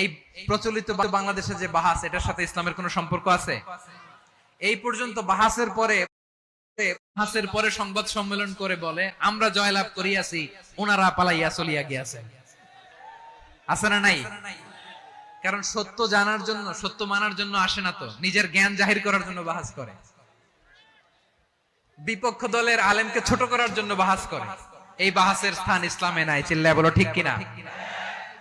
এই প্রচলিত বাংলাদেশে যে বাহাস, এটার সাথে ইসলামের কোনো সম্পর্ক আছে? এই পর্যন্ত বাহাসের পরে বাহাসের পরে সংবাদ সম্মেলন করে বলে, আমরা জয়লাভ করিয়াছি ওনারা পালাইয়া চলিয়া গিয়াছেন আছে না নাই? কারণ সত্য জানার জন্য, সত্য মানার জন্য আসে না তো। নিজের জ্ঞান জাহির করার জন্য বাহাস করে। বিপক্ষ দলের আলেমকে ছোট করার জন্য বাহাস করে। এই বাহাসের স্থান ইসলামে নাই, চিল্লায় বলো ঠিক কিনা?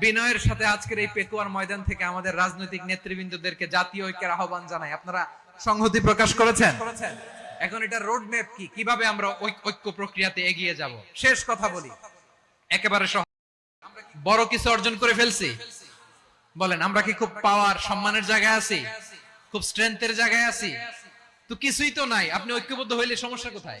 বিনয়ের সাথে আজকের এই পেকুয়ার ময়দান থেকে আমাদের রাজনৈতিক নেতৃবৃন্দদেরকে জাতীয় ঐক্যের আহ্বান জানাই। আপনারা সংহতি প্রকাশ করেছেন? এখন এটা রোড ম্যাপ কি? কীভাবে আমরা ঐক্য প্রক্রিয়াতে এগিয়ে যাব? শেষ কথা বলি। একেবারে বড় কিছু অর্জন করে ফেলছি? বলেন, আমরা কি খুব পাওয়ার সম্মানের জায়গায় আছি? খুব স্ট্রেংথের জায়গায় আছি? তো কিছুই তো নাই। আপনি ঐক্যবদ্ধ হইলে সমস্যা কোথায়?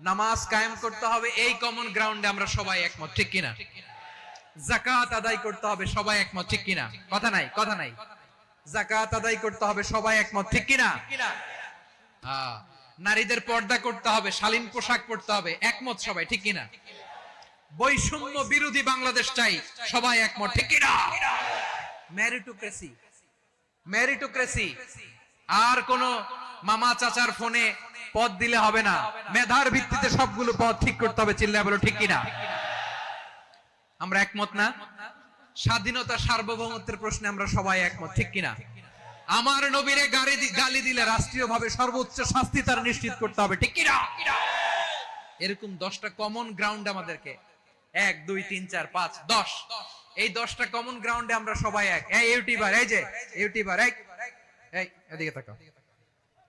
নামাজ কায়েম করতে হবে, এই কমন গ্রাউন্ডে আমরা সবাই একমত, ঠিক কিনা? জাকাত আদায় করতে হবে, সবাই একমত, ঠিক কিনা? কথা নাই কথা নাই। জাকাত আদায় করতে হবে, সবাই একমত, ঠিক কিনা? নারীদের পর্দা করতে হবে, শালীন পোশাক পরতে হবে, একমত সবাই, ঠিক কিনা? বৈষম্য বিরোধী বাংলাদেশ চাই, সবাই একমত, ঠিক কিনা? ম্যারিটোক্রেসি ম্যারিটোক্রেসি আর কোন মামা চাচার ফোনে পদ দিলে হবে না। মেধার ভিত্তিতে সবগুলো পদ ঠিক করতে হবে চিল্লা বলো, ঠিক কিনা? আমরা একমত না? স্বাধীনতা সার্বভৌমত্বের প্রশ্নে আমরা সবাই একমত, ঠিক কিনা? আমার নবীরে গাড়ি গালি দিলে রাষ্ট্রীয়ভাবে সর্বোচ্চ শাস্তি তার নিশ্চিত করতে হবে, ঠিক কিনা? এরকম দশটা কমন গ্রাউন্ড আমাদেরকে। এক, দুই, তিন, চার, পাঁচ, দশ। এই দশটা কমন গ্রাউন্ডে আমরা সবাই এক। এই ইউটিউবার, এই যে, ইউটিউবার এই, এদিকে তাকাও।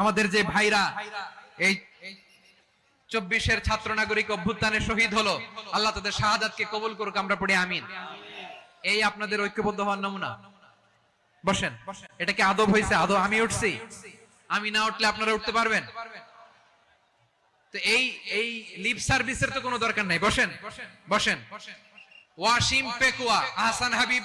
আমাদের যে ভাইরা, এই চব্বিশের ছাত্র নাগরিক অভ্যুত্থানে শহীদ হলো, আল্লাহ তাদের শাহাদাতকে কবুল করুক, আমরা পড়ি আমিন। এই আপনাদের ঐক্যবদ্ধ হওয়ার নমুনা। বসেন, এটা কি আদব হয়েছে আদব আমি উঠছি? আমি না উঠলে আপনারা উঠতে পারবেন? তো এই এই লিপ সার্ভিসের তো কোনো দরকার নাই। বসেন বসেন। ওয়াসিম পেকুয়া, আহসান হাবিব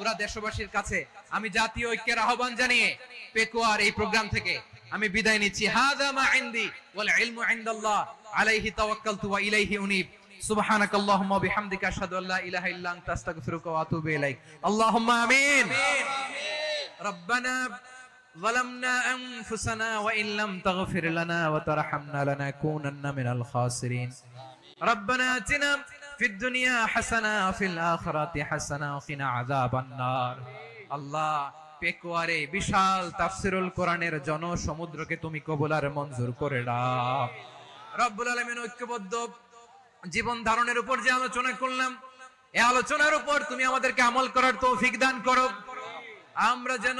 পুরা দেশবাসীর কাছে আমি জাতীয় ঐক্যের আহ্বান জানিয়ে পেকুয়ার এই প্রোগ্রাম থেকে আমি বিদায় নিচ্ছি হাদা মা ইনদি ওয়াল ইলমু ইনদাল্লাহ আলাইহি তাওয়াক্কালতু ওয়া ইলাইহি উনীব سبحانك اللهم وبحمدك اشهد ان لا اله الا انت استغفرك واتوب اليك اللهم امين ربنا ظلمنا انفسنا وان لم تغفر لنا وترحمنا لنكونن من الخاسرين ربنا اتنا ফিদ দুনিয়া হাসানা, ফিল আখিরাতি হাসানা ওয়া আযাবান নার আল্লাহ, পেকুয়ারে বিশাল তাফসিরুল কোরআনের জনসমুদ্রকে তুমি কবুলার মঞ্জুর করে দাও। রব্বুল আলামিন ঐক্যবদ্ধ। জীবন ধারণের উপর যে আলোচনা করলাম এই আলোচনার উপর তুমি আমাদেরকে আমল করার তৌফিক দান করো। আমরা যেন